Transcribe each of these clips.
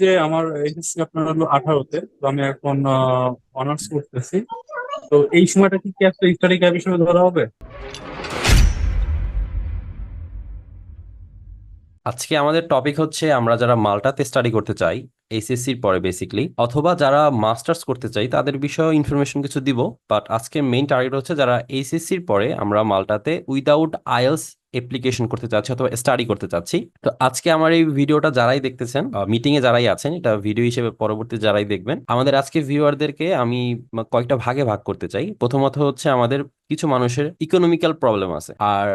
যে আমার এসএসসি আপনার হলো আঠারোতে, তো আমি এখন অনার্স করতেছি। তো এই সময়টা কি কি একটা স্টাডি গ্যাপ হিসেবে ধরা হবে? আজকে আমাদের টপিক হচ্ছে, আমরা যারা মাল্টাতে স্টাডি করতে চাই এইচএসসির পরে বেসিকলি অথবা যারা মাস্টার্স করতে চাই, তাদের বিষয়ে ইনফরমেশন কিছু দিব। বাট আজকে মেইন টার্গেট হচ্ছে যারা এইচএসসির পরে আমরা মাল্টাতে উইদাউট আইএলস অ্যাপ্লিকেশন করতে চাচ্ছি অথবা স্টাডি করতে চাচ্ছি। তো আজকে আমার এই ভিডিওটা যারাই দেখতেছেন মিটিং এ যারাই আছেন, এটা ভিডিও হিসেবে পরবর্তী যারাই দেখবেন, আমাদের আজকে ভিউয়ারদেরকে আমি কয়েকটা ভাগে ভাগ করতে চাই। প্রথমত হচ্ছে আমাদের কিছু মানুষের ইকোনমিক্যাল প্রবলেম আছে। আর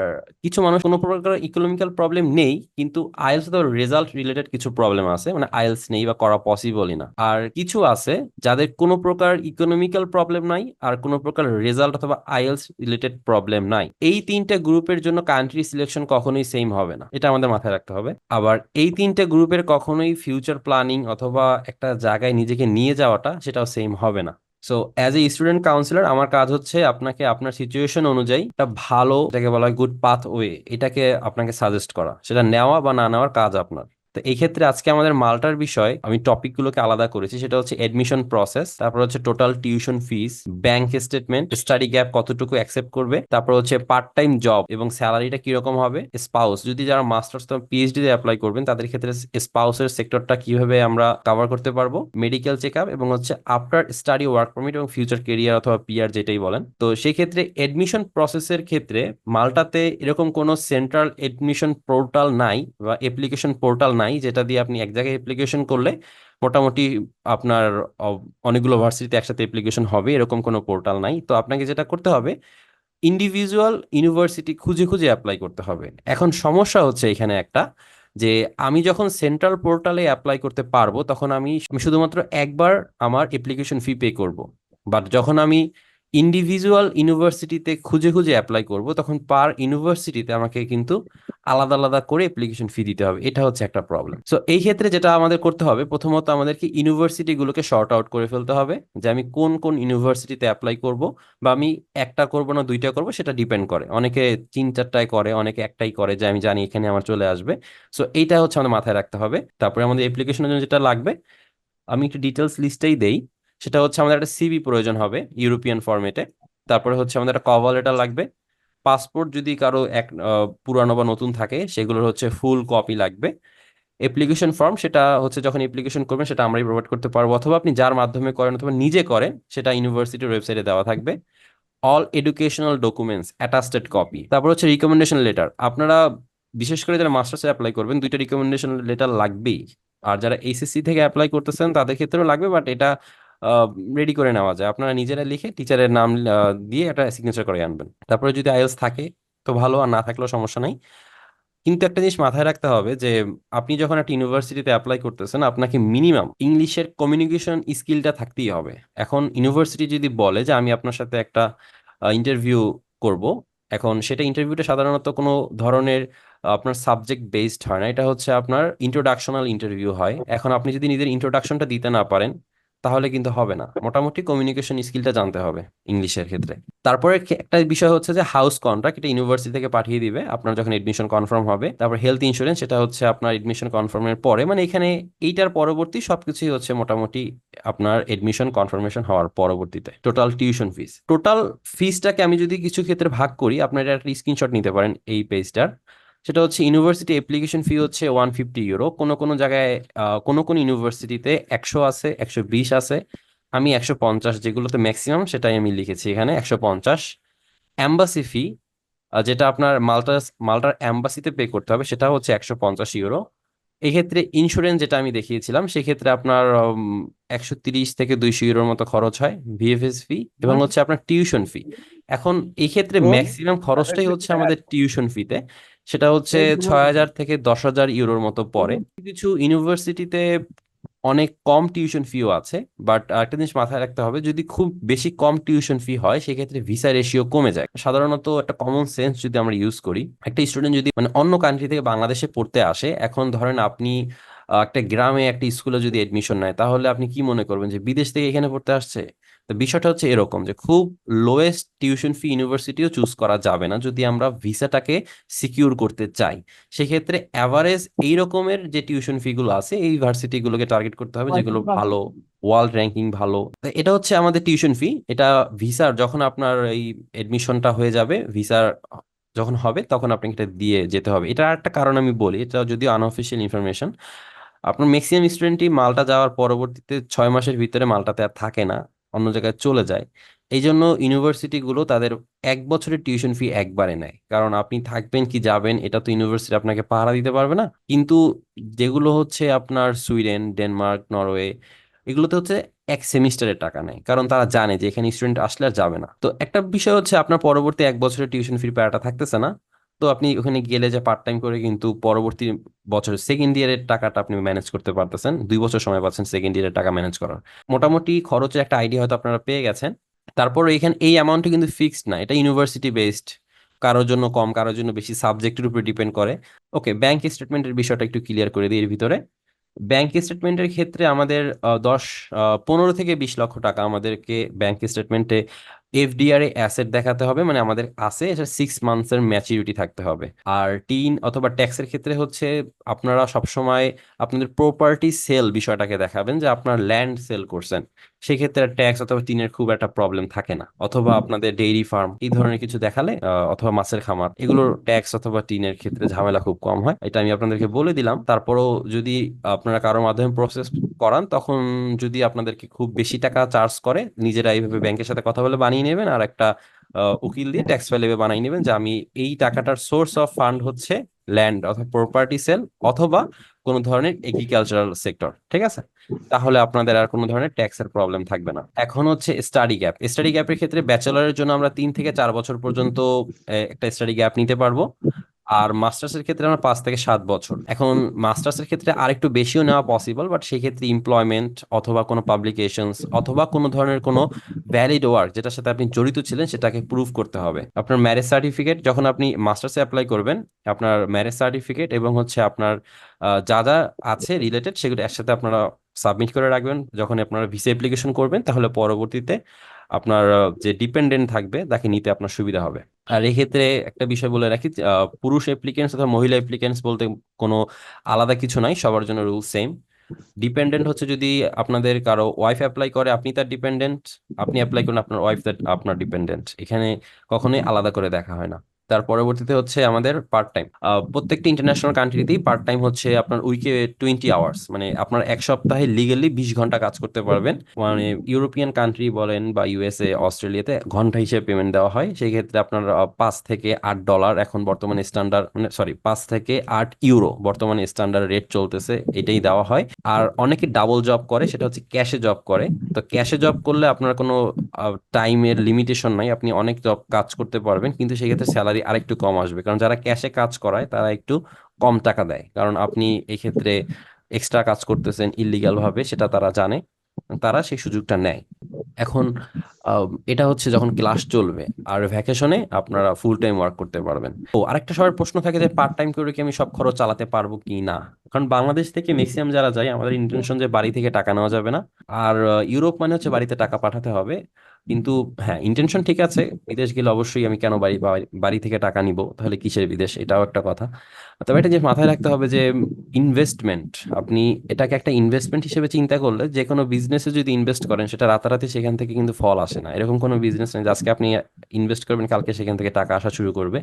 কিছু মানুষ কোনো প্রকার ইকোনমিক্যাল প্রবলেম নেই, কিন্তু আইএলস তো রেজাল্ট রিলেটেড কিছু প্রবলেম আছে মানে আইএলস নেই বা করা পসিবলই না। আর কিছু আছে যাদের কোনো প্রকার ইকোনমিক্যাল প্রবলেম নাই, আর কোনো প্রকার রেজাল্ট অথবা আইএলস রিলেটেড প্রবলেম নাই। এই তিনটা গ্রুপের জন্য কান্ট্রি সিলেকশন কখনোই সেম হবে না। এটা আমাদের মাথায় রাখতে হবে। আবার এই তিনটে গ্রুপের কখনোই ফিউচার প্ল্যানিং অথবা একটা জায়গায় নিজেকে নিয়ে যাওয়াটা সেটাও সেম হবে না। So as a student counsellor আমার কাজ হচ্ছে আপনাকে আপনার সিচুয়েশন অনুযায়ী একটা ভালো যাকে বলা হয় গুড পাথ ওয়ে এটাকে আপনাকে সাজেস্ট করা। সেটা নেওয়া বা না নেওয়ার কাজ আপনার। তো এই ক্ষেত্রে আজকে আমাদের মাল্টার বিষয়, আমি টপিকগুলোকে আলাদা করেছি, সেটা হচ্ছে এডমিশন প্রসেস তারপর হচ্ছে total tuition fees bank statement study gap কতটুকু অ্যাকসেপ্ট করবে, তারপর হচ্ছে পার্ট টাইম জব এবং স্যালারিটা কীরকম হবে স্পাউস যদি যারা মাস্টার্স পিএইচডি তে অ্যাপ্লাই করবেন, তাদের ক্ষেত্রে স্পাউসের সেক্টরটা কীভাবে আমরা কভার করতে পারব মেডিকেল চেক আপ এবং হচ্ছে আফটার স্টাডি ওয়ার্ক পারমিট এবং ফিউচার কেরিয়ার অথবা পিআর যেটাই বলেন, তো সেই ক্ষেত্রে এডমিশন প্রসেসের ক্ষেত্রে মাল্টাতে এরকম কোনো সেন্ট্রাল এডমিশন পোর্টাল নাই বা অ্যাপ্লিকেশন পোর্টাল নাই যেটা দিয়ে আপনি এক জায়গায় অ্যাপ্লিকেশন করলে মোটামুটি আপনার অনেকগুলো ভার্সিটিতে একসাথে অ্যাপ্লিকেশন হবে, এরকম কোনো পোর্টাল নাই। তো আপনাকে যেটা করতে হবে ইন্ডিভিজুয়াল ইউনিভার্সিটি খুঁজে খুঁজে অ্যাপ্লাই করতে হবে। এখন সমস্যা হচ্ছে এখানে একটা, যে আমি যখন সেন্ট্রাল পোর্টালে অ্যাপ্লাই করতে পারব, তখন আমি শুধুমাত্র একবার আমার অ্যাপ্লিকেশন ফি পে করব। বাট যখন আমি ইন্ডিভিজুয়াল ইউনিভার্সিটিতে খুঁজে খুঁজে অ্যাপ্লাই করব, তখন পার ইউনিভার্সিটিতে আমাকে কিন্তু আলাদা আলাদা করে অ্যাপ্লিকেশন ফি দিতে হবে। এটা হচ্ছে একটা প্রবলেম সো এই ক্ষেত্রে যেটা আমাদের করতে হবে, প্রথমত আমাদেরকে ইউনিভার্সিটিগুলোকে শর্ট আউট করে ফেলতে হবে, যে আমি কোন কোন ইউনিভার্সিটিতে অ্যাপ্লাই করব, বা আমি একটা করব না দুইটা করব, সেটা ডিপেন্ড করে। অনেকে তিন চারটায় করে, অনেকে একটাই করে, যে আমি জানি এখানে আমার চলে আসবে। সো এইটা হচ্ছে আমাদের মাথায় রাখতে হবে। তারপরে আমাদের অ্যাপ্লিকেশনের জন্য যেটা লাগবে, আমি একটু ডিটেলস লিস্টেই দেই। সেটা হচ্ছে আমাদের একটা সিভি প্রয়োজন হবে ইউরোপিয়ান ফর্মেটে তারপরে হচ্ছে আমাদের একটা কভার লেটার লাগবে। পাসপোর্ট যদি কারও এক পুরানো বা নতুন থাকে, সেগুলোর হচ্ছে ফুল কপি লাগবে। অ্যাপ্লিকেশন ফর্ম সেটা হচ্ছে যখন অ্যাপ্লিকেশন করবেন, সেটা আমরাই প্রোভাইড করতে পারব। অথবা আপনি যার মাধ্যমে করেন অথবা নিজে করেন, সেটা ইউনিভার্সিটির ওয়েবসাইটে দেওয়া থাকবে। All educational documents attested copy তারপর হচ্ছে রিকমেন্ডেশন লেটার আপনারা বিশেষ করে যারা মাস্টার্সে অ্যাপ্লাই করবেন, দুইটা রিকমেন্ডেশন লেটার লাগবেই। আর যারা এইচএসসি থেকে অ্যাপ্লাই করতেছেন, তাদের ক্ষেত্রেও লাগবে বাট এটা রেডি করে নেওয়া যায়। আপনারা নিজেরা লিখে টিচারের নাম দিয়ে একটা সিগনেচার করে আনবেন। তারপরে যদি আইএলস থাকে, তো ভালো, আর না থাকলেও সমস্যা নাই। কিন্তু একটা জিনিস মাথায় রাখতে হবে যে, আপনি যখন একটা ইউনিভার্সিটিতে অ্যাপ্লাই করতেছেন, আপনাকে মিনিমাম ইংলিশের কমিউনিকেশন স্কিলটা থাকতেই হবে। এখন ইউনিভার্সিটি যদি বলে যে, আমি আপনার সাথে একটা ইন্টারভিউ করব, এখন সেটা ইন্টারভিউটা সাধারণত কোনো ধরনের, আপনার সাবজেক্ট বেসড হয় না। এটা হচ্ছে আপনার ইন্ট্রোডাকশনাল ইন্টারভিউ হয়। এখন আপনি যদি নিজের ইন্ট্রোডাকশনটা দিতে না পারেন তাহলে কিন্তু হবে না। মোটামুটি কমিউনিকেশন স্কিলটা জানতে হবে ইংলিশের ক্ষেত্রে। তারপরে একটা বিষয় হচ্ছে যে হাউস কন্ট্রাক্ট এটা ইউনিভার্সিটি থেকে পাঠিয়ে দিবে। আপনার যখন এডমিশন কনফার্ম হবে, তারপর হেলথ ইন্স্যুরেন্স সেটা হচ্ছে আপনার এডমিশন কনফার্মের পরে। মানে এখানে এইটার পরবর্তী সবকিছুই হচ্ছে মোটামুটি আপনার এডমিশন কনফার্মেশন হওয়ার পরবর্তীতে। টোটাল টিউশন ফিস টোটাল ফিসটাকে আমি যদি কিছু ক্ষেত্রে ভাগ করি, আপনারা একটা স্ক্রিনশট নিতে পারেন এই পেজটার সেটা হচ্ছে ইউনিভার্সিটি অ্যাপ্লিকেশন ফি হচ্ছে ওয়ান ফিফটি ইউরো কোনো কোনো জায়গায় কোনো কোনো ইউনিভার্সিটিতে একশো আছে একশো বিশ আছে। আমি একশো পঞ্চাশ যেগুলোতে ম্যাক্সিমাম সেটাই আমি লিখেছি এখানে একশো পঞ্চাশ। অ্যাম্বাসি ফি যেটা আপনার মাল্টার মাল্টার অ্যাম্বাসিতে পে করতে হবে সেটা হচ্ছে একশো পঞ্চাশ ইউরো এক্ষেত্রে ইন্স্যুরেন্স যেটা আমি দেখিয়েছিলাম সেক্ষেত্রে আপনার একশো তিরিশ থেকে দুইশো ইউরোর মতো খরচ হয় ভিএফএস ফি এবং হচ্ছে আপনার টিউশন ফি এখন এই ক্ষেত্রে ম্যাক্সিমাম খরচটাই হচ্ছে আমাদের টিউশন ফিতে সেটা হচ্ছে ছয় হাজার থেকে দশ হাজার ইউরোর মতো পড়ে। কিছু ইউনিভার্সিটিতে অনেক কম টিউশন ফিও আছে বাট একটা জিনিস মাথায় রাখতে হবে যদি খুব বেশি কম টিউশন ফি হয় সেক্ষেত্রে ভিসা রেশিও কমে যায়। সাধারণত একটা কমন সেন্স যদি আমরা ইউজ করি একটা স্টুডেন্ট যদি মানে অন্য কান্ট্রি থেকে বাংলাদেশে পড়তে আসে এখন ধরেন আপনি একটা গ্রামে একটা স্কুলে যদি এডমিশন নেয় তাহলে আপনি কি মনে করবেন যে বিদেশ থেকে এখানে পড়তে আসছে? তো বিষয়টা হচ্ছে এরকম যে খুব লোয়েস্ট টিউশন ফি ইউনিভার্সিটিও চুজ করা যাবে না যদি আমরা ভিসাটাকে সিকিউর করতে চাই। সেক্ষেত্রে অ্যাভারেজ এই রকমের যে টিউশন ফি গুলো আছে এই গুলোকে টার্গেট করতে হবে যেগুলো ভালো ওয়ার্ল্ড র্যাঙ্কিং ভালো। এটা হচ্ছে আমাদের টিউশন ফি এটা ভিসার যখন আপনার এই এডমিশনটা হয়ে যাবে ভিসার যখন হবে তখন আপনাকে এটা দিয়ে যেতে হবে। এটা একটা কারণ আমি বলি এটা যদিও আনঅফিসিয়াল ইনফরমেশন আপনার ম্যাক্সিমাম স্টুডেন্টই মালটা যাওয়ার পরবর্তীতে ছয় মাসের ভিতরে মালটাতে আর থাকে না। অন্য জায়গায় চলে যায়। এই জন্য ইউনিভার্সিটিগুলো তাদের এক বছরের টিউশন ফি একবারে নেয়। কারণ আপনি থাকবেন কি যাবেন, এটা তো ইউনিভার্সিটি আপনাকে পাহারা দিতে পারবে না। কিন্তু যেগুলো হচ্ছে আপনার সুইডেন, ডেনমার্ক, নরওয়ে, এগুলোতে হচ্ছে এক সেমিস্টারের টাকা নেয়। কারণ তারা জানে যে এখানে স্টুডেন্ট আসলে আর যাবে না। তো একটা বিষয় হচ্ছে আপনার পরবর্তী এক বছরের টিউশন ফির প্যারাটা থাকতেছে না। তো আপনি ওখানে গেলে যে পার্ট টাইম করে কিন্তু পরবর্তী বছরের সেকেন্ড ইয়ারের টাকাটা আপনি ম্যানেজ করতে পারতেছেন। দুই বছর সময় পাচ্ছেন সেকেন্ড ইয়ারের টাকা ম্যানেজ করার। মোটামুটি খরচের একটা আইডিয়া হয়তো আপনারা পেয়ে গেছেন। তারপর এখানে এই অ্যামাউন্টটা কিন্তু ফিক্সড না, এটা ইউনিভার্সিটি বেসড কারোর জন্য কম, কারোর জন্য বেশি সাবজেক্টের উপর ডিপেন্ড করে। ওকে ব্যাংক স্টেটমেন্টের বিষয়টা একটু ক্লিয়ার করে দিই এর ভিতরে। ব্যাংক স্টেটমেন্টের ক্ষেত্রে আমাদের দশ পনেরো থেকে বিশ লক্ষ টাকা আমাদেরকে ব্যাংক স্টেটমেন্টে এফডিআর এ অ্যাসেট দেখাতে হবে মানে আমাদের আছে, এটা সিক্স মান্থসের ম্যাচুরিটি থাকতে হবে। আর টিন অথবা ট্যাক্সের ক্ষেত্রে হচ্ছে আপনারা সবসময় আপনাদের প্রপার্টি সেল বিষয়টাকে দেখাবেন, যে আপনার ল্যান্ড সেল করছেন। সেক্ষেত্রে ট্যাক্স অথবা টিনের খুব একটা প্রবলেম থাকে না। অথবা আপনাদের ডেইরি ফার্ম এই ধরনের কিছু দেখালে অথবা মাছের খামার, এগুলোর ট্যাক্স অথবা টিনের ক্ষেত্রে ঝামেলা খুব কম হয়। এটা আমি আপনাদেরকে বলে দিলাম। তারপরও যদি আপনারা কারোর মাধ্যমে প্রসেস করান, তখন যদি আপনাদেরকে খুব বেশি টাকা চার্জ করে, নিজেরা এইভাবে ব্যাংকের সাথে কথা বলে বানিয়ে নেবেন আর একটা উকিল দিয়ে ট্যাক্স ফাইল বানিয়ে নেবেন যে আমি এই টাকাটার সোর্স অফ ফান্ড হচ্ছে ল্যান্ড অথবা প্রপার্টি সেল অথবা কোনো ধরনের এগ্রিকালচারাল সেক্টর ঠিক আছে? তাহলে আপনাদের আর কোনো ধরনের ট্যাক্সের প্রবলেম থাকবে না। এখন হচ্ছে স্টাডি গ্যাপ স্টাডি গ্যাপের ক্ষেত্রে ব্যাচেলরের জন্য আমরা তিন থেকে চার বছর পর্যন্ত একটা স্টাডি গ্যাপ নিতে পারব। আর মাস্টার্সের ক্ষেত্রে আমরা পাঁচ থেকে সাত বছর। এখন মাস্টার্সের ক্ষেত্রে আরেকটু বেশিও নেওয়া পসিবল বাট সেই ক্ষেত্রে এমপ্লয়মেন্ট অথবা কোনো পাবলিকেশনস অথবা কোনো ধরনের কোনো ভ্যালিড ওয়ার্ক যেটার সাথে আপনি জড়িত ছিলেন, সেটাকে প্রুভ করতে হবে। আপনার ম্যারেজ সার্টিফিকেট যখন আপনি মাস্টার্সে অ্যাপ্লাই করবেন, আপনার ম্যারেজ সার্টিফিকেট এবং হচ্ছে আপনার যা যা আছে রিলেটেড সেগুলো একসাথে আপনারা সাবমিট করে রাখবেন। যখন আপনারা ভিসা অ্যাপ্লিকেশন করবেন, তাহলে পরবর্তীতে আপনার যে ডিপেন্ডেন্ট থাকবে, তাকে নিতে আপনার সুবিধা হবে। আর এক্ষেত্রে একটা বিষয় বলে রাখি পুরুষ অ্যাপ্লিকেন্টস অথবা মহিলা অ্যাপ্লিকেন্টস বলতে কোনো আলাদা কিছু নাই, সবার জন্য রুল সেম ডিপেন্ডেন্ট হচ্ছে যদি আপনাদের কারও ওয়াইফ অ্যাপ্লাই করে, আপনি তার ডিপেন্ডেন্ট আপনি অ্যাপ্লাই করেন আপনার ওয়াইফ আপনার ডিপেন্ডেন্ট এখানে কখনোই আলাদা করে দেখা হয় না। তার পরবর্তীতে হচ্ছে আমাদের পার্ট টাইম প্রত্যেকটি ইন্টারন্যাশনাল কান্ট্রিতেই পার্ট টাইম হচ্ছে আপনার উইকে টোয়েন্টি আওয়ার্স মানে আপনার এক সপ্তাহে লিগেলি বিশ ঘণ্টা কাজ করতে পারবেন। মানে ইউরোপিয়ান কান্ট্রি বলেন বা ইউএসএ অস্ট্রেলিয়াতে ঘণ্টা হিসেবে পেমেন্ট দেওয়া হয়। সেই ক্ষেত্রে আপনার পাঁচ থেকে আট ডলার এখন বর্তমানে স্ট্যান্ডার্ড মানে সরি পাঁচ থেকে আট ইউরো বর্তমানে স্ট্যান্ডার্ড রেট চলতেছে, এটাই দেওয়া হয়। আর অনেকে ডাবল জব করে, সেটা হচ্ছে ক্যাশে জব করে। তো ক্যাশে জব করলে আপনার কোনো টাইমের লিমিটেশন নাই। আপনি অনেক জব কাজ করতে পারবেন, কিন্তু সেক্ষেত্রে স্যালারি আরেকটু কম আসবে। কারণ যারা ক্যাশে কাজ করায়, তারা একটু কম টাকা দেয়। কারণ আপনি এই ক্ষেত্রে এক্সট্রা কাজ করতেছেন ইলিগাল ভাবে, সেটা তারা জানে, তারা সেই সুযোগটা নেয়। এখন এটা হচ্ছে যখন ক্লাস চলবে, আর ভ্যাকেশনে আপনারা ফুল টাইম ওয়ার্ক করতে পারবেন। ও আরেকটা সবার প্রশ্ন থাকে যে পার্ট টাইম করে কি আমি সব খরচ চালাতে পারব কি না? কারণ বাংলাদেশ থেকে ম্যাক্সিমাম যারা যায়, আমাদের ইন্টেনশন যে বাড়ি থেকে টাকা নেওয়া যাবে না। আর ইউরোপ মানে হচ্ছে বাড়িতে টাকা পাঠাতে হবে। কিন্তু হ্যাঁ ইন্টেনশন ঠিক আছে। বিদেশ গেলে অবশ্যই আমি কেন বাড়ি বাড়ি- থেকে টাকা নিব? তাহলে কিসের বিদেশ? এটাও একটা কথা। তবে এটা যে মাথায় রাখতে হবে যে ইনভেস্টমেন্ট আপনি এটাকে একটা ইনভেস্টমেন্ট হিসেবে চিন্তা করলে যে কোনো বিজনেসে যদি ইনভেস্ট করেন সেটা রাতারাতি সেখান থেকে কিন্তু ফল আসে না। এরকম কোনো বিজনেস নেই আজকে আপনি ইনভেস্ট করবেন কালকে সেখান থেকে টাকা আসা শুরু করবে।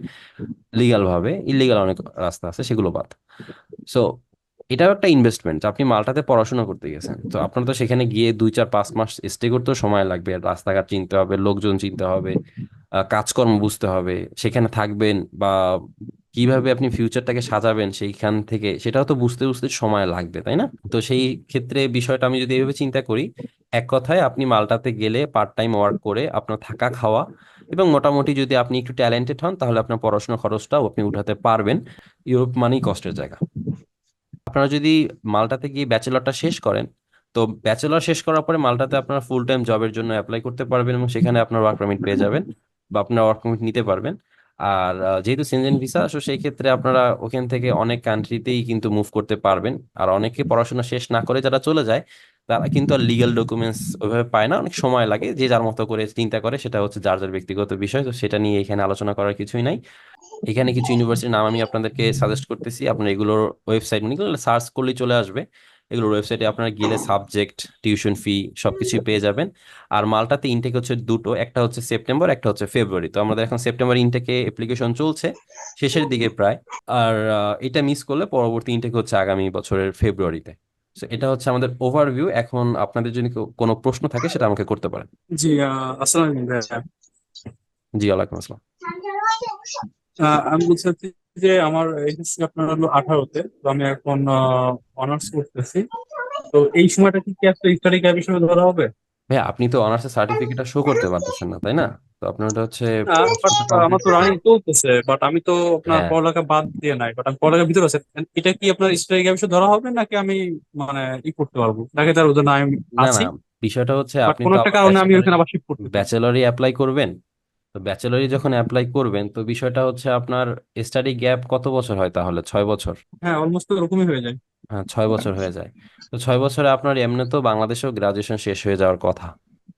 লিগাল ভাবে ইলিগাল অনেক রাস্তা আছে সেগুলো বাদ। সো এটাও একটা ইনভেস্টমেন্ট আপনি মালটাতে পড়াশোনা করতে গেছেন। তো আপনার তো সেখানে গিয়ে দুই, চার, পাঁচ মাস স্টে করতেও সময় লাগবে। রাস্তাঘাট চিনতে হবে, লোকজন চিনতে হবে কাজকর্ম বুঝতে হবে, সেখানে থাকবেন বা কীভাবে আপনি ফিউচারটাকে সাজাবেন সেইখান থেকে, সেটাও তো বুঝতে বুঝতে সময় লাগবে, তাই না? তো সেই ক্ষেত্রে বিষয়টা আমি যদি এইভাবে চিন্তা করি, এক কথায় আপনি মালটাতে গেলে পার্ট টাইম ওয়ার্ক করে আপনার থাকা, খাওয়া এবং মোটামুটি যদি আপনি একটু ট্যালেন্টেড হন, তাহলে আপনার পড়াশোনার খরচটাও আপনি উঠাতে পারবেন। ইউরোপ মানেই কষ্টের জায়গা। আপনারা যদি মালটাতে গিয়ে ব্যাচেলরটা শেষ করেন, তো ব্যাচেলর শেষ করার পরে মালটাতে আপনারা ফুল টাইম জবের জন্য অ্যাপ্লাই করতে পারবেন এবং সেখানে আপনার ওয়ার্ক পারমিট পেয়ে যাবেন বা আপনার ওয়ার্ক পারমিট নিতে পারবেন। আর যেহেতু সেনজেন ভিসা সো সেই ক্ষেত্রে আপনারা ওখান থেকে অনেক কান্ট্রিতেই কিন্তু মুভ করতে পারবেন। আর অনেকে পড়াশোনা শেষ না করে যারা চলে যায় তারা কিন্তু আর লিগ্যাল ডকুমেন্টস ওইভাবে পায় না, অনেক সময় লাগে, যে যার মতো করে চিন্তা করে সেটা হচ্ছে যার যার ব্যক্তিগত বিষয়। তো সেটা নিয়ে এখানে আলোচনা করার কিছুই নাই। এখানে কিছু ইউনিভার্সিটির নাম আমি আপনাদেরকে সাজেস্ট করতেছি। আপনার এগুলোর ওয়েবসাইট মানে সার্চ করলেই চলে আসবে। এগুলোর ওয়েবসাইটে আপনারা গেলে সাবজেক্ট টিউশন ফি সবকিছুই পেয়ে যাবেন। আর মালটাতে ইনটেক হচ্ছে দুটো, একটা হচ্ছে সেপ্টেম্বর একটা হচ্ছে ফেব্রুয়ারি তো আমাদের এখন সেপ্টেম্বর ইনটেকে অ্যাপ্লিকেশন চলছে, শেষের দিকে প্রায়। আর এটা মিস করলে পরবর্তী ইনটেক হচ্ছে আগামী বছরের ফেব্রুয়ারিতে তো এটা হচ্ছে আমাদের ওভারভিউ এখন আপনাদের যদি কোনো প্রশ্ন থাকে সেটা আমাকে করতে পারেন। জি আসসালাম জি ওয়ালাইকুম আসসালাম। আমি বলছি যে আমার এসএসসি আপনার হলো আঠারোতে তো আমি এখন অনার্স করতেছি। তো এই সময়টা কি স্টাডি ক্যাপ হিসেবে ধরা হবে? ভাই আপনি তো অনার্সের সার্টিফিকেটটা শো করতে পারতেছেন না তাই না? তো আপনার ওটা হচ্ছে বাট আমার তো রানিং চলতেছে বাট আমি তো আপনার হ্যাঁ। পড়ালেখা বাদ দিয়ে নাই বাট আমি পড়ালেখার ভিতরে আছে। এটা কি আপনার স্ট্রাইক হিসেবে ধরা হবে নাকি আমি মানে ই করতে পারব? নাকি তার ওদের আমি না আছি। না বিষয়টা হচ্ছে বাট আপনি কোনো তো একটা আবার কারণে আমি ওখানে আবার শিফট করতে ব্যাচেলরে অ্যাপ্লাই করবেন তো ব্যাচেলরে যখন অ্যাপ্লাই করবেন তো বিষয়টা হচ্ছে আপনার স্টাডি গ্যাপ কত বছর হয় তাহলে? ছয় বছর? হ্যাঁ অলমোস্ট ওরকমই হয়ে যায়। হ্যাঁ ছয় বছর হয়ে যায়। তো ছয় বছরে আপনার এমনি তো বাংলাদেশেও গ্রাজুয়েশন শেষ হয়ে যাওয়ার কথা।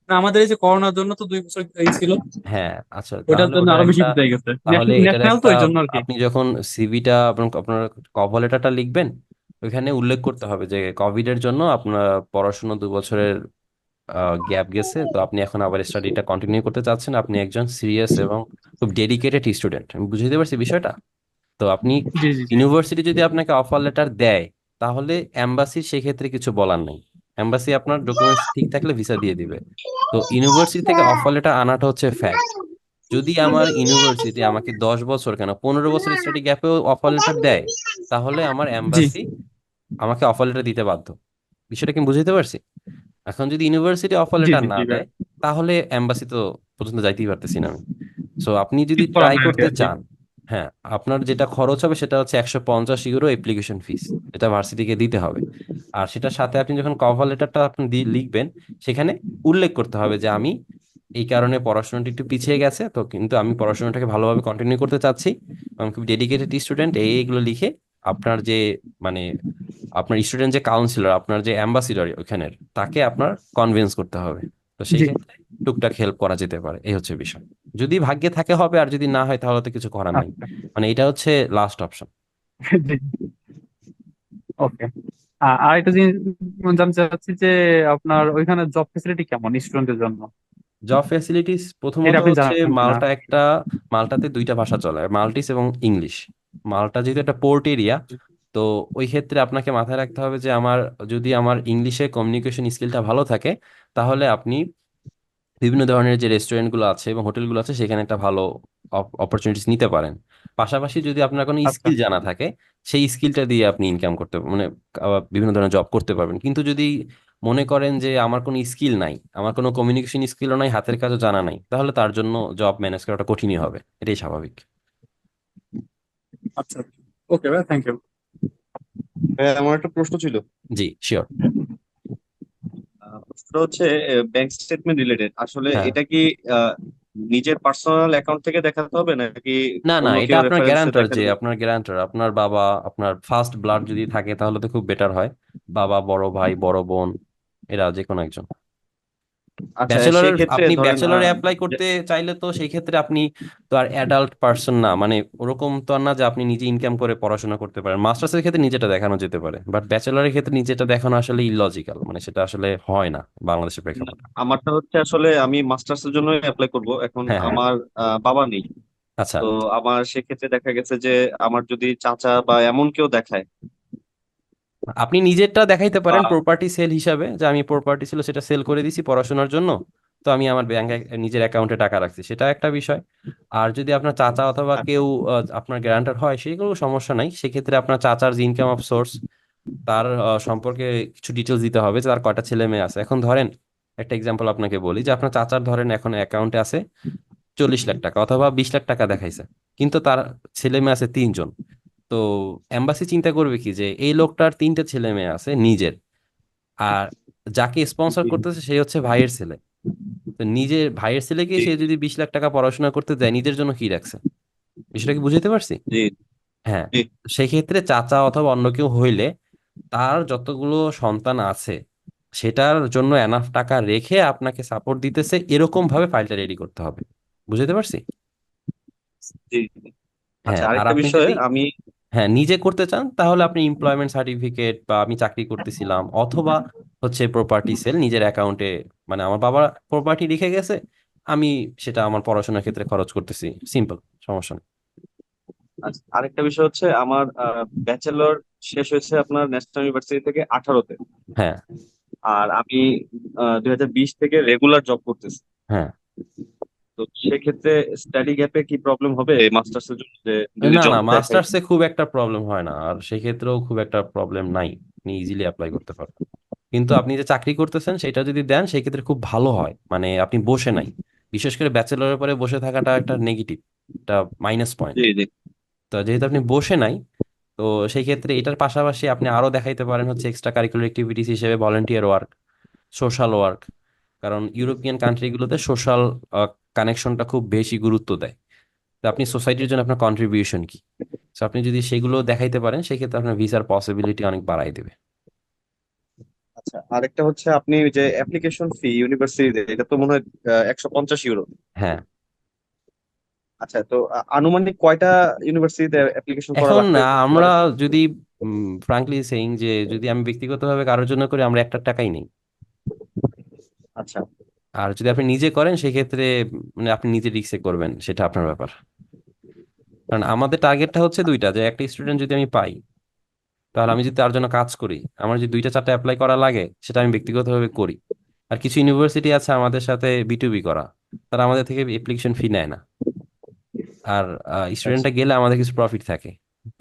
না, আমাদের এই যে করোনার জন্য তো দুই বছর এই ছিল। হ্যাঁ আচ্ছা তাহলে জন্য ওটার আরও বেশি একটা পিছিয়ে গেছে। তাহলে এটার ন্যাশনাল তো একটা এই জন্য আর কি। আপনি যখন সিভিটা আপনার আপনার কভার লেটারটা লিখবেন ওইখানে উল্লেখ করতে হবে যে কোভিড এর জন্য আপনার পড়াশোনা দু বছরের গ্যাপ গেছে। তো আপনি এখন আবার স্টাডিটা কন্টিনিউ করতে চাচ্ছেন। আপনি একজন সিরিয়াস এবং খুব ডেডিকেটেড স্টুডেন্ট আমি বুঝে দিতে পারছি বিষয়টা? তো আপনি ইউনিভার্সিটি যদি আপনাকে অফার লেটার দেয় তাহলে এম্বাসির সেক্ষেত্রে কিছু বলার নেই। এম্বাসি আপনার ডকুমেন্টস ঠিক থাকলে ভিসা দিয়ে দিবে। তো ইউনিভার্সিটি থেকে অফার লেটার আনাটা হচ্ছে ফ্যাক্ট যদি আমার ইউনিভার্সিটি আমাকে দশ বছর কেন পনেরো বছর স্টাডি গ্যাপেও অফার লেটার দেয় তাহলে আমার এম্বাসি আমাকে অফার লেটার দিতে বাধ্য। বিষয়টা কি বুঝতে পারছি? এখন যদি ইউনিভার্সিটি অফার লেটার না দেয় তাহলে এম্বাসি তো পর্যন্ত যাইতেই পারতেছি না আমি। সো আপনি যদি ট্রাই করতে চান হ্যাঁ আপনার যেটা খরচ হবে সেটা হচ্ছে একশো পঞ্চাশ ইউরো অ্যাপ্লিকেশন ফিস এটা ভার্সিটিকে দিতে হবে। আর সেটার সাথে আপনি যখন কভার লেটারটা আপনি লিখবেন সেখানে উল্লেখ করতে হবে যে আমি এই কারণে পড়াশোনাটি একটু পিছিয়ে গেছে তো কিন্তু আমি পড়াশোনাটাকে ভালোভাবে কন্টিনিউ করতে চাচ্ছি। আমি খুব ডেডিকেটেড স্টুডেন্ট এই এইগুলো লিখে আপনার যে মানে আপনার স্টুডেন্ট যে কাউন্সিলর আপনার যে অ্যাম্বাসিডর ওখানের তাকে আপনার কনভিন্স করতে হবে। তো সেই ক্ষেত্রে টুকটাক হেল্প করা যেতে পারে এই হচ্ছে বিষয়। যদি ভাগ্যে থাকে হবে আর যদি না হয় তাহলে তো কিছু করার নেই। আচ্ছা। মানে এটা হচ্ছে লাস্ট অপশন ওকে। আর একটা জিনিস জানতে চাচ্ছি যে আপনার ওইখানে জব ফেসিলিটি কেমন স্টুডেন্টের জন্য? জব ফ্যাসিলিটিস প্রথমত এটা আপনি হচ্ছে মাল্টা একটা মাল্টাতে দুইটা ভাষা চলে মাল্টিস এবং ইংলিশ। মাল্টা যেহেতু একটা পোর্ট এরিয়া তো ওই ক্ষেত্রে আপনাকে মাথায় রাখতে হবে যে আমার যদি আমার ইংলিশে কমিউনিকেশন স্কিলটা ভালো থাকে তাহলে আপনি বিভিন্ন ধরনের যে রেস্টুরেন্টগুলো আছে এবং হোটেলগুলো আছে সেখানে একটা ভালো অপরচুনিটিস নিতে পারেন। পাশাপাশি যদি আপনার কোনো আচ্ছা। স্কিল জানা থাকে সেই স্কিলটা দিয়ে আপনি ইনকাম করতে মানে বিভিন্ন ধরনের জব করতে পারবেন। কিন্তু যদি মনে করেন যে আমার কোনো স্কিল নাই আমার কোনো কমিউনিকেশন স্কিলও নাই হাতের কাজও জানা নাই তাহলে তার জন্য জব ম্যানেজ করাটা কঠিনই হবে। এটাই স্বাভাবিক। আচ্ছা। ওকে থ্যাংক ইউ আমার একটা প্রশ্ন ছিল। জি শিওর আহ, প্রশ্নটা হচ্ছে ব্যাংক স্টেটমেন্ট রিলেটেড আসলে হ্যাঁ। এটা কি আহ, নিজের পার্সোনাল অ্যাকাউন্ট থেকে দেখাতে হবে নাকি না না এটা আপনার গ্যারান্টার যে আপনার গ্যারান্টার আপনার বাবা আপনার ফার্স্ট ব্লাড যদি থাকে তাহলে তো খুব বেটার হয়। বাবা বড় ভাই বড় বোন এরা যে কোনো একজন। আচ্ছা ব্যাচেলরের সেক্ষেত্রে আপনি ব্যাচেলরে অ্যাপ্লাই করতে চাইলে তো সেই ক্ষেত্রে আপনি তো আর অ্যাডাল্ট পার্সন না। মানে ওরকম তো আর না যে আপনি নিজে ইনকাম করে পড়াশোনা করতে পারেন। মাস্টার্সের ক্ষেত্রে নিজেটা দেখানো যেতে পারে। বাট ব্যাচেলরের ক্ষেত্রে নিজেটা দেখানো আসলে ইলজিক্যাল মানে সেটা আসলে হয় না বাংলাদেশের প্রেক্ষাপটে। আমারটা হচ্ছে আসলে আমি মাস্টার্স এর জন্য অ্যাপ্লাই করব। এখন হ্যাঁ হ্যাঁ। আমার বাবা নেই। আচ্ছা। তো আমার সেক্ষেত্রে দেখা গেছে যে আমার যদি চাচা বা এমন কেউ দেখায় আপনি নিজেরটা দেখাইতে পারেন প্রপার্টি সেল হিসাবে যে আমি প্রপার্টি ছিল সেটা সেল করে দিছি পড়াশোনার জন্য তো আমি আমার ব্যাংক নিজের অ্যাকাউন্টে টাকা রাখছি। সেটা একটা বিষয়। আর যদি আপনার চাচা অথবা আচ্ছা কেউ আপনার গ্যারান্টার হয় সেগুলো সমস্যা নাই। সেক্ষেত্রে আপনার চাচার যে ইনকাম অফ সোর্স তার সম্পর্কে কিছু ডিটেলস দিতে হবে যে তার কয়টা ছেলে মেয়ে আছে। এখন ধরেন একটা এক্সাম্পল আপনাকে বলি যে আপনার চাচার ধরেন এখন অ্যাকাউন্টে আছে চল্লিশ লাখ টাকা অথবা বিশ লাখ টাকা দেখাইছে। কিন্তু তার ছেলে মেয়ে আছে তিনজন। তো এম্বাসি চিন্তা করবে কি যে এই লোকটার তিনটে ছেলে মেয়ে আছে নিজের। আর যাকে স্পন্সর করতেছে সে হচ্ছে ভাইয়ের ছেলে। তো নিজের ভাইয়ের ছেলেকে সে যদি বিশ লাখ টাকা পড়াশোনা করতে দেয় নিজের জন্য কি রাখছে? বিষয়টা কি বুঝাতে পারছি? হ্যাঁ। জি। সেই ক্ষেত্রে চাচা অথবা অন্য কেউ হইলে তার যতগুলো সন্তান আছে সেটার জন্য এনাফ টাকা রেখে আপনাকে সাপোর্ট দিতেছে এরকম ভাবে ফাইলটা রেডি করতে হবে। বুঝতে পারছি? হ্যাঁ আচ্ছা আর আরেকটা আপনি বিষয় যদি আমি হ্যাঁ নিজে করতে চান তাহলে আপনি এমপ্লয়মেন্ট সার্টিফিকেট বা আমি চাকরি করতেছিলাম অথবা হচ্ছে প্রপার্টি সেল নিজের অ্যাকাউন্টে মানে আমার বাবা প্রপার্টি রেখে গেছে আমি সেটা আমার পড়াশোনার ক্ষেত্রে খরচ করতেছি। সিম্পল সমস্যা নেই। আচ্ছা, আরেকটা বিষয় হচ্ছে আমার ব্যাচেলর শেষ হয়েছে আপনার ন্যাশনাল ইউনিভার্সিটি থেকে আঠারোতে। হ্যাঁ। আর আমি দুই হাজার বিশ থেকে রেগুলার জব করতেছি। হ্যাঁ। তো সেক্ষেত্রে স্টাডি গ্যাপে কি প্রবলেম হবে মাস্টার্স এর জন্য? না না মাস্টার্সে খুব একটা প্রবলেম হয় না আর সেক্ষেত্রেও খুব একটা প্রবলেম নাই আপনি ইজিলি অ্যাপ্লাই করতে পারবেন। কিন্তু আপনি যে চাকরি করতেছেন সেটা যদি দেন সেই ক্ষেত্রে খুব ভালো হয় মানে আপনি বসে নাই। বিশেষ করে ব্যাচেলরের পরে বসে থাকাটা একটা নেগেটিভ একটা মাইনাস পয়েন্ট তো যেহেতু আপনি বসে নাই তো সেই ক্ষেত্রে এটার পাশাপাশি আপনি আরও দেখাইতে পারেন হচ্ছে এক্সট্রা কারিকুলার অ্যাক্টিভিটিস হিসেবে ভলেন্টিয়ার ওয়ার্ক সোশ্যাল ওয়ার্ক কারণ ইউরোপিয়ান কান্ট্রিগুলোতে সোশ্যাল কানেকশনটা খুব বেশি গুরুত্ব দেয়। তো আপনি সোসাইটির জন্য আপনার কন্ট্রিবিউশন কি? তো আপনি যদি সেগুলো দেখাইতে পারেন সেক্ষেত্রে আপনার ভিসার পসিবিলিটি অনেক বাড়াই দেবে। আচ্ছা আরেকটা হচ্ছে আপনি যে অ্যাপ্লিকেশন ফি ইউনিভার্সিটিতে এটা তো মনে হয় একশো পঞ্চাশ ইউরো হ্যাঁ। আচ্ছা তো আনুমানিক কয়টা ইউনিভার্সিটিতে অ্যাপ্লিকেশন করা এখন লাগবে? আমরা যদি ফ্রাঙ্কলি সেইং যে যদি আমি ব্যক্তিগতভাবে কারোর জন্য করি আমরা একটা টাকাই নেই। আচ্ছা। আর যদি আপনি নিজে করেন সেক্ষেত্রে মানে আপনি নিজে রিস্কে করবেন সেটা আপনার ব্যাপার। কারণ আমাদের টার্গেটটা হচ্ছে দুইটা যে একটা স্টুডেন্ট যদি আমি পাই তাহলে আমি যদি তার জন্য কাজ করি আমার যদি দুইটা চারটা অ্যাপ্লাই করা লাগে সেটা আমি ব্যক্তিগতভাবে করি। আর কিছু ইউনিভার্সিটি আছে আমাদের সাথে বিটুবি করা তারা আমাদের থেকে অ্যাপ্লিকেশন ফি নেয় না। আর স্টুডেন্টটা গেলে আমাদের কিছু প্রফিট থাকে।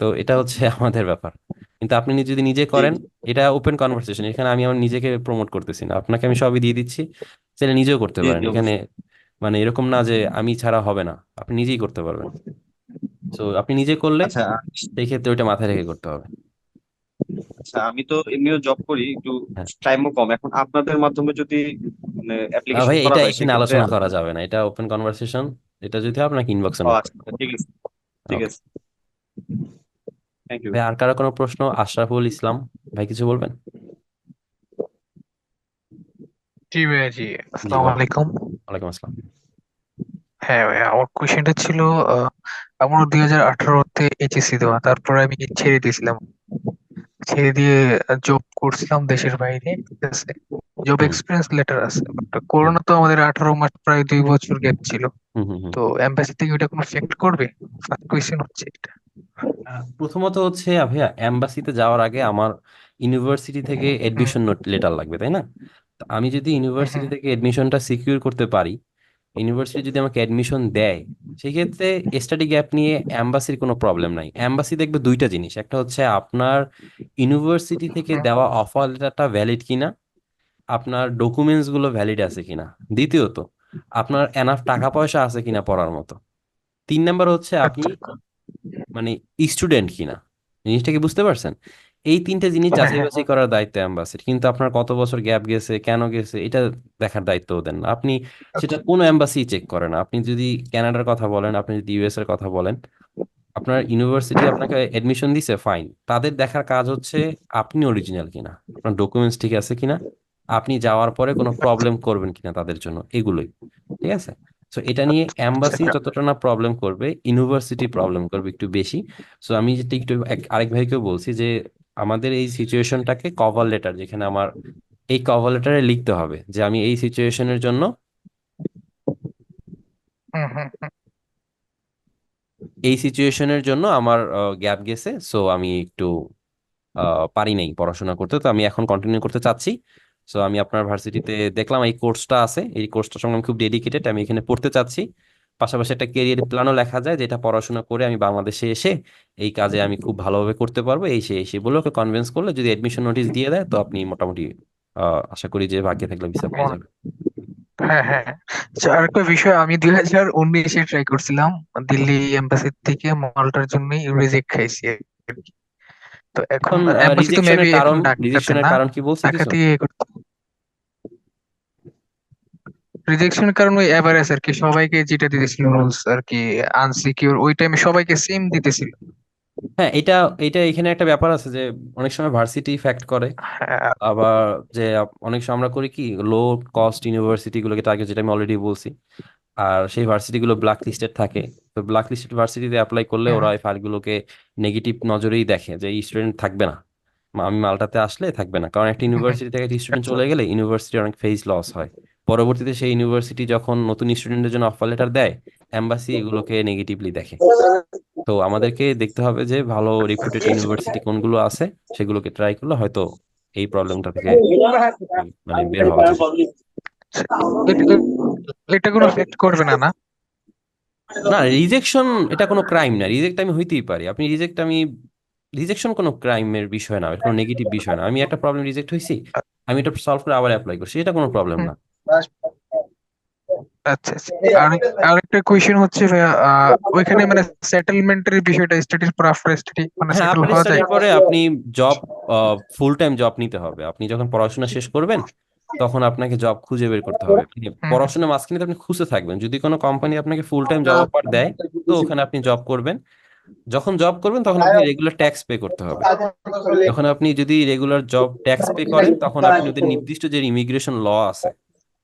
তো এটা হচ্ছে আমাদের ব্যাপার। কিন্তু আপনি যদি নিজে করেন এটা ওপেন কনভারসেশন এখানে আমি আমার নিজেকে প্রমোট করতেছি না। আপনাকে আমি সবই দিয়ে দিচ্ছি। সেটা নিজেও করতে পারেন। এখানে মানে এরকম না যে আমি ছাড়া হবে না। আপনি নিজেই করতে পারবেন। তো আপনি নিজে করলে আচ্ছা সেই ক্ষেত্রে ওইটা মাথায় রেখে করতে হবে। আচ্ছা আমি তো এমনিও জব করি একটু হ্যাঁ। টাইমও কম। এখন আপনাদের মাধ্যমে যদি মানে আহ, অ্যাপ্লিকেশন ভাই করা এটা হয় এখানে সেক্ষেত্রে আলোচনা করা যাবে না। এটা ওপেন কনভারসেশন এটা যদি হয় আপনাকে ইনবক্সে ও নক আচ্ছা ঠিক আছে ঠিক আছে। থ্যাংক ইউ ভাই আর কারও কোনো প্রশ্ন? আশরাফুল ইসলাম ভাই কিছু বলবেন? জি ভাইয়া জি আসসালামু আলাইকুম। ওয়ালাইকুম আসসালাম। হ্যাঁ ভাইয়া আমার কোয়েশ্চেনটা ছিল আহ, আমার দুই হাজার আঠারোতে এইচএসসি দেওয়া তারপরে আমি ছেড়ে দিয়েছিলাম। ছেড়ে দিয়ে জব করছিলাম দেশের বাইরে ঠিক আছে? জব হুম। এক্সপিরিয়েন্স লেটার আছে। বাট করোনা তো আমাদের আঠারো মাস প্রায় দুই বছর গ্যাপ ছিল। হুম হুম হুম। তো এম্বাসি থেকে ওটা কোনো চেক করবে? ফার্স্ট কোয়েশ্চেন হচ্ছে এটা। আহ, প্রথমত হচ্ছে ভাইয়া এম্বাসিতে যাওয়ার আগে আমার ইউনিভার্সিটি থেকে এডমিশন লেটার লাগবে তাই না? আমি যদি ইউনিভার্সিটি থেকে এডমিশনটা সিকিউর করতে পারি ইউনিভার্সিটি যদি আমাকে এডমিশন দেয় সেক্ষেত্রে স্টাডি গ্যাপ নিয়ে অ্যাম্বাসির কোনো প্রবলেম নাই। অ্যাম্বাসি দেখবে দুইটা জিনিস। একটা হচ্ছে আপনার ইউনিভার্সিটি থেকে দেওয়া অফার লেটারটা ভ্যালিড কিনা আপনার ডকুমেন্টসগুলো ভ্যালিড আছে কিনা। দ্বিতীয়ত আপনার এনাফ টাকা পয়সা আছে কিনা পড়ার মতো। তিন নাম্বার হচ্ছে আপনি আচ্ছা। মানে স্টুডেন্ট কিনা। জিনিসটা কি বুঝতে পারছেন? এই তিনটে জিনিস যাচাই হ্যাঁ। বাছাই করার দায়িত্ব অ্যাম্বাসির কিন্তু আপনার কত বছর গ্যাপ গেছে কেন গেছে এটা দেখার দায়িত্ব দেন না। আপনি সেটা কোনো এম্বাসি চেক করে না। আপনি যদি কানাডার কথা বলেন আপনি যদি ইউএস এর কথা বলেন আপনার ইউনিভার্সিটি আপনাকে এডমিশন দিছে ফাইন তাদের দেখার কাজ হচ্ছে আপনি অরিজিনাল কিনা আপনার ডকুমেন্টস ঠিক আছে কিনা আপনি যাওয়ার পরে কোনো প্রবলেম করবেন কিনা তাদের জন্য এগুলোই। ঠিক আছে? সো এটা নিয়ে এম্বাসি আচ্ছা। যতটা না প্রবলেম করবে ইউনিভার্সিটি প্রবলেম করবে একটু বেশি। সো আমি যেটা একটু এক- আরেক ভাইকেও বলছি যে আমাদের এই সিচুয়েশনটাকে কভার লেটার যেখানে আমার এই কভার লেটারে লিখতে হবে যে আমি এই সিচুয়েশনের জন্য। এই সিচুয়েশনের জন্য আমার গ্যাপ গেছে সো আমি একটু পারি নাই পড়াশোনা করতে, তো আমি এখন কন্টিনিউ করতে চাচ্ছি সো আমি আপনার ভার্সিটিতে দেখলাম এই কোর্সটা আছে, এই কোর্সটার সঙ্গে আমি খুব ডেডিকেটেড আমি এখানে পড়তে চাচ্ছি পাশাপাশি একটা কেরিয়ার প্ল্যানও লেখা যায় যেটা পড়াশোনা করে আমি বাংলাদেশে এসে এই কাজে আমি খুব ভালোভাবে করতে পারব। এই সে এই সে বলে ওকে কনভিন্স করলে যদি এডমিশন নোটিশ দিয়ে দেয় তো আপনি মোটামুটি আশা করি যে ভাগ্যে থাকলে ভিসা পেয়ে যাবেন হ্যাঁ হ্যাঁ। আচ্ছা আরেকটা বিষয় আমি দুই হাজার উনিশে ট্রাই করছিলাম দিল্লি এম্বাসি থেকে মালটার জন্য রিজেক্ট খাইছি তো এখন রিজেকশনের কারণ রিজেকশনের কারণ কি বলছে কিছু? থেকে রিজেকশনের কারণ ওই এভারেজ আর কি সবাইকে যেটা দিতেছিল রুলস আর কি আনসিকিউর ওই টাইমে সবাইকে সেম দিতেছিল। হ্যাঁ এটা এটা এখানে একটা ব্যাপার আছে যে অনেক সময় ভার্সিটি ফ্যাক্ট করে হ্যাঁ। আবার যে অনেক সময় আমরা করি কি লো কস্ট ইউনিভার্সিটি গুলোকে টার্গেট যেটা আমি অলরেডি বলছি আর সেই ভার্সিটি গুলো ব্ল্যাক লিস্টেড থাকে। তো ব্ল্যাক লিস্টেড ভার্সিটিতে অ্যাপ্লাই করলে ওরা এই ফাইলগুলোকে নেগেটিভ নজরেই দেখে যে এই স্টুডেন্ট থাকবে না। আমি মালটাতে আসলে থাকবে না কারণ একটা ইউনিভার্সিটি থেকে একটা স্টুডেন্ট চলে গেলে ইউনিভার্সিটি অনেক ফেজ লস হয়। পরবর্তীতে সেই ইউনিভার্সিটি যখন নতুন স্টুডেন্টের জন্য অফার লেটার দেয় এম্বাসি এগুলোকে নেগেটিভলি দেখে। তো আমাদেরকে দেখতে হবে যে ভালো রিপুটেড ইউনিভার্সিটি কোনগুলো আছে সেগুলোকে ট্রাই করলে হয়তো এই প্রবলেমটা থেকে মানে বের হওয়া এটা কোনো এফেক্ট করবে না না? না রিজেকশন এটা কোনো ক্রাইম না। রিজেক্ট আমি হইতেই পারি। আপনি রিজেক্ট আমি রিজেকশন কোনো ক্রাইমের বিষয় না এটা কোনো নেগেটিভ বিষয় না। আমি একটা প্রবলেম রিজেক্ট হয়েছি আমি এটা সলভ করে আবার অ্যাপ্লাই করছি এটা কোনো প্রবলেম না। আচ্ছা আচ্ছা। আর আরেকটা কোয়েশ্চেন হচ্ছে ওইখানে মানে সেটেলমেন্টের বিষয়টা স্টাডির পর আফটার স্টাডি মানে হ্যাঁ সেটেল হওয়া যায়? পরে আপনি জব ফুল টাইম জব নিতে হবে। আপনি যখন পড়াশোনা শেষ করবেন তখন আপনাকে জব খুঁজে বের করতে হবে। পড়াশোনার মাঝখানে আপনি খুঁজে থাকবেন। যদি কোনো কোম্পানি আপনাকে ফুল টাইম জব অফার দেয় তো ওখানে আপনি জব করবেন। যখন জব করবেন তখন আপনি রেগুলার ট্যাক্স পে করতে হবে। যখন আপনি যদি রেগুলার জব ট্যাক্স পে করেন তখন আপনি ওদের নির্দিষ্ট যে ইমিগ্রেশন ল আছে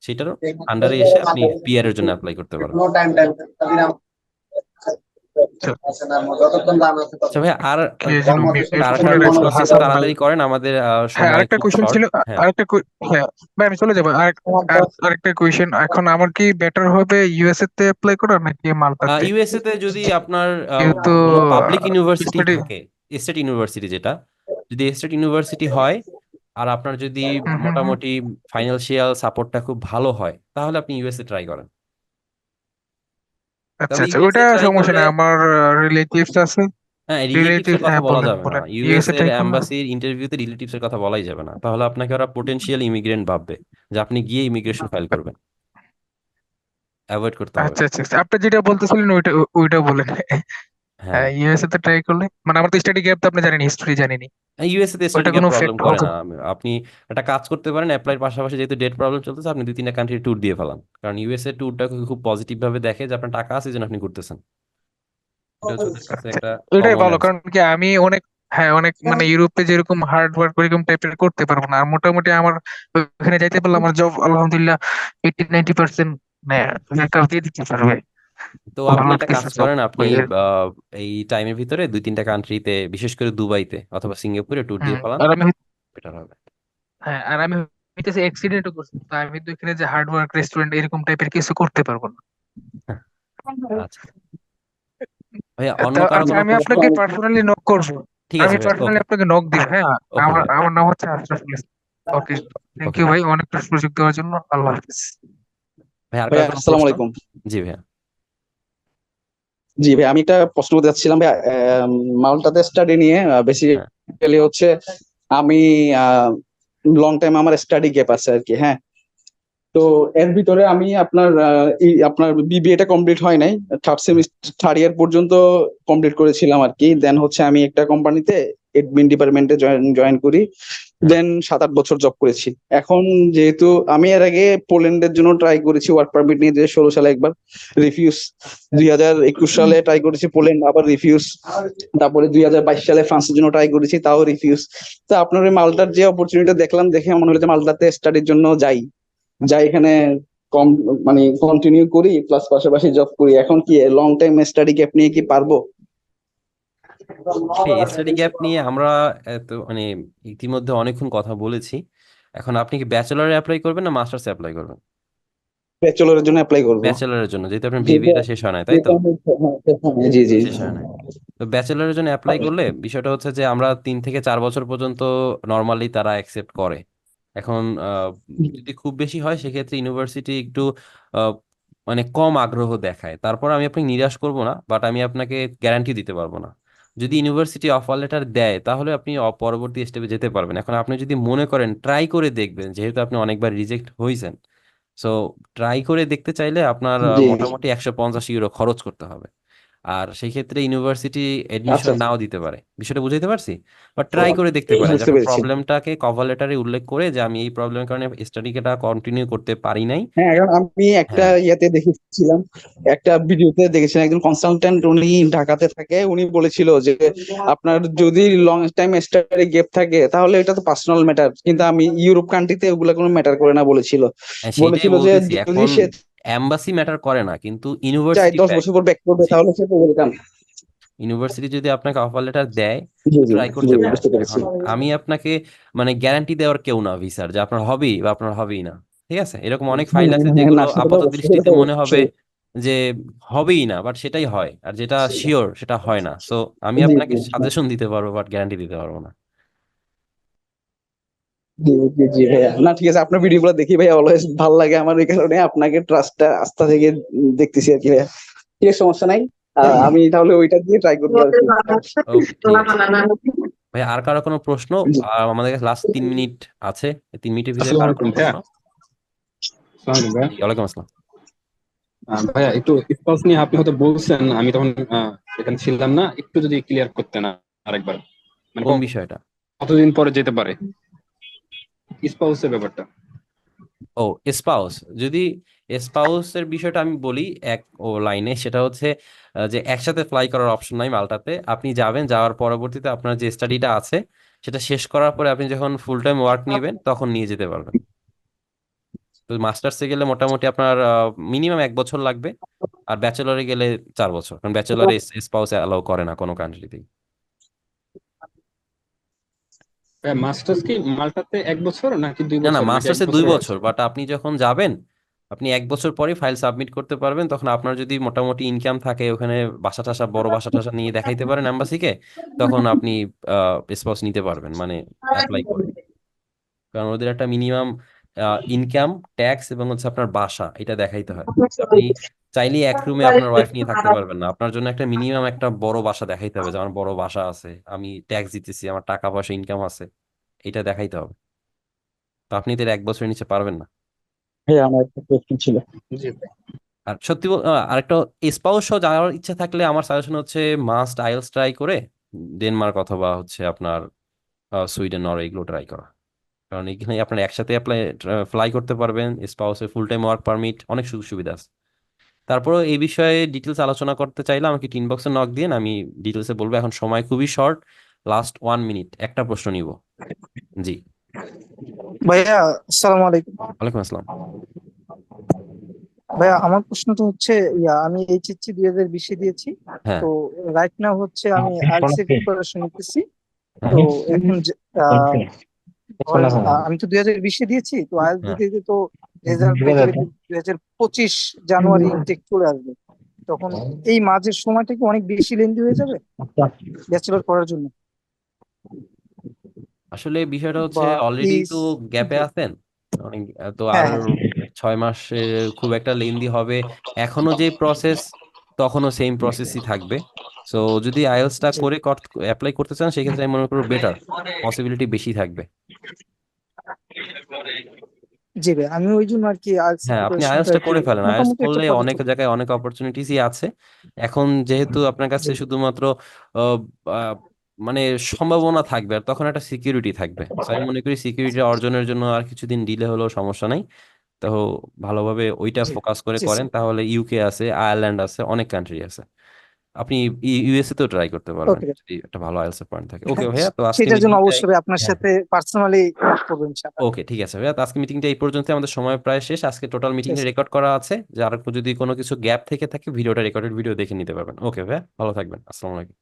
সেটার আন্ডারে এসে আপনি পিআর এর জন্য অ্যাপ্লাই করতে পারেন আর হাসান ভাই। তাড়াতাড়ি করেন আমাদের হ্যাঁ আরেকটা short। ছিল। হ্যাঁ। আরেকটা হ্যাঁ ভাই আমি চলে যাব। আরেক আরেকটা এখন আমার কি বেটার হবে ইউএসএ তে অ্যাপ্লাই করা নাকি মালটাতে? ইউএসএ তে যদি আপনার পাবলিক ইউনিভার্সিটি থাকে স্টেট ইউনিভার্সিটি যেটা যদি স্টেট ইউনিভার্সিটি হয় আর আপনার যদি হুম, হুম, হুম। মোটামুটি ফাইন্যান্সিয়াল সাপোর্টটা খুব ভালো হয় তাহলে আপনি ইউএসএ ট্রাই করেন। আচ্ছা তবে আচ্ছা try সমস্যা নেই আমার রিলেটিভস আছে। হ্যাঁ রিলেটিভস কথা হ্যাঁ, বলা যাবে না। বলেন। ইউএস USA এর এম্বাসির ইন্টারভিউতে রিলেটিভস এর কথা বলাই যাবে না। তাহলে আপনাকে ওরা পোটেনশিয়াল ইমিগ্রেন্ট ভাববে যে আপনি গিয়ে ইমিগ্রেশন ফাইল করবেন। অ্যাভয়েড করতে হবে। আচ্ছা আচ্ছা আচ্ছা। আপনি যেটা বলতেছিলেন ওইটা ওইটা বলেন। হ্যাঁ। ইউএসএ তে ট্রাই করলে মানে আমার তো স্টাডি গ্যাপ তো আপনি জানেন হিস্ট্রি জানেনি ইউএসএ তে ওটা কোনো প্রবলেম করে হবে? না আমি- আপনি একটা কাজ করতে পারেন অ্যাপ্লাইয়ের পাশাপাশি যেহেতু ডেট প্রবলেম চলতেছে আপনি দুই তিনটা কান্ট্রি ট্যুর দিয়ে ফেলান। কারণ ইউএসএ ট্যুরটা খুব পজিটিভ ভাবে দেখে যে আপনার টাকা আছে যেন আপনি ঘুরতেছেন। এটা হচ্ছে ওদের কাছে একটা এটাই ভালো কারণ কি আমি অনেক হ্যাঁ অনেক মানে ইউরোপে যেরকম হার্ড ওয়ার্ক ওইরকম টাইপের করতে পারব না। আর মোটামুটি আমার ওখানে যাইতে পারলে আমার জব আলহামদুলিল্লাহ এইটি নাইনটি পার্সেন্ট দিয়ে দিতে পারবে। তো আপনি একটা কাজ করেন আপনি আহ, এই টাইমের ভিতরে দুই তিনটা কান্ট্রিতে বিশেষ করে দুবাইতে অথবা সিঙ্গাপুরে ট্যুর দিয়ে আর আমি বেটার হবে। হ্যাঁ আর আমি হইতেছে অ্যাক্সিডেন্টও করছি তো আমি তো এখানে যে হার্ড ওয়ার্ক রেস্টুরেন্ট এরকম টাইপের কিছু করতে পারব না। আচ্ছা। ভাইয়া অন্য তো কারও আচ্ছা কোনো আমি প্রশ্ন? আপনাকে পার্সোনালি নক করব। ঠিক আমি আছে ভাইয়া পার্সোনালি আপনাকে নক দিব হ্যাঁ আমার আমার নাম হচ্ছে Ashraful Islam. Okay thank you ভাই অনেকটা সুযোগ দেওয়ার জন্য আল্লাহ হাফিজ। ভাই আর ভাইয়া কোনো আসসালামু প্রশ্ন? আলাইকুম। জি ভাইয়া। জি ভাই, আমি একটা প্রশ্ন করতে চাচ্ছিলাম ভাই মাল্টাতে স্টাডি নিয়ে বেসিক্যালি হচ্ছে আমি লং টাইম আমার স্টাডি গ্যাপ আছে আর কি হ্যাঁ। তো এর ভিতরে আমি আপনার আপনার বিবিএটা কমপ্লিট হয় নাই থার্ড সেমিস্টার থার্ড ইয়ার পর্যন্ত কমপ্লিট করেছিলাম আর কি। দেন হচ্ছে আমি একটা কোম্পানিতে এডমিন ডিপার্টমেন্টে জয়েন জয়েন করি। দেন সাত আট বছর জব করেছি। এখন যেহেতু আমি এর আগে পোল্যান্ডের জন্য ট্রাই করেছি ওয়ার্ক পারমিট নিয়ে যে ষোলো সালে একবার রিফিউজ দুই হাজার একুশ সালে ট্রাই করেছি পোল্যান্ড, আবার রিফিউজ তারপরে দুই হাজার বাইশ সালে ফ্রান্সের জন্য ট্রাই করেছি, তাও রিফিউজ তো আপনার ওই মালটার যে অপরচুনিটি দেখলাম, দেখে মনে হলো যে মালটাতে স্টাডির জন্য যাই। যাই এখানে কম মানে কন্টিনিউ করি প্লাস পাশাপাশি জব করি। এখন কি লং টাইম স্টাডি গ্যাপ নিয়ে কি পারব? স্টাডি গ্যাপ নিয়ে আমরা এত মানে ইতিমধ্যে অনেকক্ষণ কথা বলেছি। এখন আপনি কি ব্যাচেলরে অ্যাপ্লাই করবেন না মাস্টার্সে অ্যাপ্লাই করবেন? ব্যাচেলরের জন্য অ্যাপ্লাই করব। ব্যাচেলরের জন্য যেহেতু আপনার বিবিটা শেষ হয় নাই তাই তো? হ্যাঁ, জি জি শেষ হয় নাই। তো ব্যাচেলরের জন্য অ্যাপ্লাই করলে বিষয়টা হচ্ছে যে আমরা তিন থেকে চার বছর পর্যন্ত নর্মালি তারা অ্যাকসেপ্ট করে। এখন আহ, যদি খুব বেশি হয় সেক্ষেত্রে ইউনিভার্সিটি একটু আহ, মানে কম আগ্রহ দেখায়। তারপর আমি আপনাকে নিরাশ করব না বাট আমি আপনাকে গ্যারান্টি দিতে পারব না। যদি ইউনিভার্সিটি অফার লেটার দেয় তাহলে আপনি পরবর্তী স্টেপে যেতে পারবেন। এখন আপনি যদি মনে করেন ট্রাই করে দেখবেন যেহেতু আপনি অনেকবার রিজেক্ট হয়েছেন সো ট্রাই করে দেখতে চাইলে আপনার মোটামুটি একশো পঞ্চাশ ইউরো খরচ করতে হবে। আর সেই ক্ষেত্রে ইউনিভার্সিটি এডমিশন আচ্ছা। নাও দিতে পারে। বিষয়টা বুঝাইতে পারছি? বা ট্রাই করে দেখতে পারেন। যে বুঝতে আপনার পেরেছি। প্রবলেমটাকে কভার লেটারে উল্লেখ করে যে আমি এই প্রবলেমের কারণে স্টাডিটা কন্টিনিউ করতে পারি নাই। হ্যাঁ কারণ আমি একটা হ্যাঁ। ইয়েতে দেখেছিলাম একটা ভিডিওতে দেখেছিলাম একজন কনসালটেন্ট উনি ঢাকাতে থাকে উনি বলেছিল যে আপনার যদি লং টাইম স্টাডি গ্যাপ থাকে তাহলে এটা তো পার্সোনাল ম্যাটার কিন্তু আমি ইউরোপ কান্ট্রিতে ওগুলা কোনো ম্যাটার করে না বলেছিল। হ্যাঁ, বলেছিল যে বলতেছি। যদি এখন সে এম্বাসি ম্যাটার করে না কিন্তু ইউনিভার্সিটি দশ বছর পর ব্যাক করবে তাহলে সে ওয়েলকাম ইউনিভার্সিটি যদি আপনাকে অফার লেটার দেয় ট্রাই করতে পারেন আমি আপনাকে মানে গ্যারান্টি দেওয়ার কেউ না ভিসার যে আপনার হবেই বা আপনার হবেই না। ঠিক আছে? এরকম অনেক ফাইল আছে হ্যাঁ যেগুলো না সেটা তো আপাত দৃষ্টিতে মনে হবে যে হবেই না বাট সেটাই হয়। আর যেটা শিওর সেটা হয় না। সো আমি আপনাকে সাজেশন দিতে পারব বাট গ্যারান্টি দিতে পারব না। জি জি জি ভাইয়া। না ঠিক আছে আপনার ভিডিও গুলো দেখি ভাইয়া অলওয়েজ ভালো লাগে আমার এই কারণে আপনাকে ট্রাস্টটা আস্থা থেকে দেখতেছি আর কি ভাইয়া। ঠিক আছে সমস্যা নাই। আমি তাহলে ওইটা দিয়ে ট্রাই করব আর কি। ভাই আর কারও কোনো প্রশ্ন? আমাদের কাছে লাস্ট তিন মিনিট আছে। তিন মিনিটের ভিতরে কারও কোনো প্রশ্ন? ওয়ালাইকুম আসসালাম। ভাইয়া একটু স্পাউস নিয়ে আপনি হয়তো বলছেন আমি তখন আহ, এখানে ছিলাম না একটু যদি ক্লিয়ার করতেন আরেকবার মানে কোন বিষয়টা? কতদিন পরে যেতে পারে? স্পাউসের ব্যাপারটা। ও স্পাউস যদি স্পাউসের বিষয়টা আমি বলি এক ও লাইনে সেটা হচ্ছে যে একসাথে ফ্লাই করার অপশন নাই মাল্টাতে। আপনি যাবেন যাওয়ার পরবর্তীতে আপনার যে স্টাডিটা আছে সেটা শেষ করার পরে আপনি যখন ফুল টাইম ওয়ার্ক নেবেন তখন নিয়ে যেতে পারবেন। তো মাস্টার্সে গেলে মোটামুটি আপনার মিনিমাম এক বছর লাগবে আর ব্যাচেলরে গেলে চার বছর। কারণ ব্যাচেলরে স্পাউস অ্যালাউ করে না কোনো কান্ট্রিতেই ভাইয়া মাস্টার্স কি মাল্টাতে এক বছর নাকি দুই না না বছর? মাস্টার্সে দুই বছর। বছর বাট আপনি যখন যাবেন আপনি এক বছর পরে ফাইল সাবমিট করতে পারবেন তখন আপনার যদি মোটামুটি ইনকাম থাকে ওখানে বাসা টাসা বড় বাসা টাসা নিয়ে দেখাইতে পারেন এম্বাসিকে তখন আপনি স্পস নিতে পারবেন মানে অ্যাপ্লাই করে কারণ ওদের একটা মিনিমাম ইনকাম ট্যাক্স এবং হচ্ছে আপনার বাসা এটা দেখাইতে হয়। আপনি চাইলে এক রুমে আপনার ওয়াইফ নিয়ে থাকতে পারবেন না। আপনার জন্য একটা মিনিমাম একটা বড় বাসা দেখাইতে হবে যে আমার বড় বাসা আছে আমি ট্যাক্স দিতেছি আমার টাকা পয়সা ইনকাম আছে এটা দেখাইতে হবে। তো আপনি তো এর এক বছরের নিচে পারবেন না। ভাইয়া আমার একটা প্রশ্ন ছিল। আর সত্যি আরেকটা স্পাউস সহ যাওয়ার ইচ্ছা থাকলে আমার সাজেশন হচ্ছে মাস্ট আইএলস ট্রাই করে ডেনমার্ক অথবা হচ্ছে আপনার সুইডেন নরওয়ে এগুলো ট্রাই করা। কারণ এখানে আপনার একসাথে অ্যাপ্লাই ফ্লাই করতে পারবেন স্পাউসের ফুল টাইম ওয়ার্ক পারমিট অনেক সুযোগ সুবিধা আছে। তারপরও এই বিষয়ে ডিটেলস আলোচনা করতে চাইলে আমাকে টিন বক্সে নক দিন আমি ডিটেলসে বলব এখন সময় খুবই শর্ট লাস্ট ওয়ান মিনিট একটা প্রশ্ন নিব। জি। ভাইয়া আসসালামু আলাইকুম। ওয়ালাইকুম আসসালাম। ভাইয়া আমার প্রশ্নটা হচ্ছে ইয়া আমি এইচএসসি দুই হাজার বিশে দিয়েছি হ্যাঁ। তো রাইট নাও হচ্ছে আমি আইএলটিএস প্রিপারেশন নিতেছি। হ্যাঁ তো এখন আমি তো দুই হাজার বিশে দিয়েছি তো আইএলটিএস হ্যাঁ। দিতে তো রেজাল্ট দুই হাজার পঁচিশ জানুয়ারি ইনটেক চলে আসবে তখন এই মাঝের সময়টা কি অনেক বেশি লেন্দি হয়ে যাবে? ব্যাচেলর করার জন্য। আসলে বিষয়টা হচ্ছে অলরেডি তো গ্যাপে আছেন। অনেক তো হ্যাঁ। আর ছয় মাসে খুব একটা লেন্দি হবে। এখনও যে প্রসেস তখনও সেম প্রসেসই থাকবে। সো যদি আইএলটিএসটা জি। করে অ্যাপ্লাই করতে চান সেক্ষেত্রে আমি মনে করব বেটার পসিবিলিটি বেশি থাকবে। জি ভাই আমি ওই জন্য আর কি আইএলটিএস হ্যাঁ আপনি প্রিপারেশনটা আইএলটিএসটা করে ফেলেন। আইএলটিএস মোটামুটি একটা করলে পদক্ষেপ অনেক জায়গায় অনেক অপরচুনিটিসই আছে। এখন যেহেতু আপনার কাছে জি। শুধুমাত্র আহ, আহ, মানে সম্ভাবনা থাকবে আর তখন একটা সিকিউরিটি থাকবে। আমি মনে করি সিকিউরিটি অর্জনের জন্য আর কিছুদিন ডিলে হলেও সমস্যা নাই। তো ভালোভাবে ওইটা জি। ফোকাস করে জি করেন। স্যার তাহলে ইউকে আছে আয়ারল্যান্ড আছে অনেক কান্ট্রি আছে। আপনি ইউএসএ তেও ট্রাই করতে পারবেন যদি একটা ভালো আইএলটিএস পয়েন্ট থাকে। ওকে হ্যাঁ ভাইয়া তো আজকে সেটার জন্য অবশ্যই আপনার হ্যাঁ। সাথে পার্সোনালি করব ইনশাআল্লাহ। ওকে ঠিক আছে ভাইয়া তো আজকে মিটিংটা এই পর্যন্ত আমাদের সময় প্রায় শেষ। আজকে টোটাল মিটিং এ রেকর্ড করা আছে। যার যদি কোনো কিছু গ্যাপ থেকে থাকে ভিডিওটা রেকর্ডেড ভিডিও দেখে নিতে পারবেন। ওকে ভাইয়া ভালো থাকবেন। আসসালামু আলাইকুম।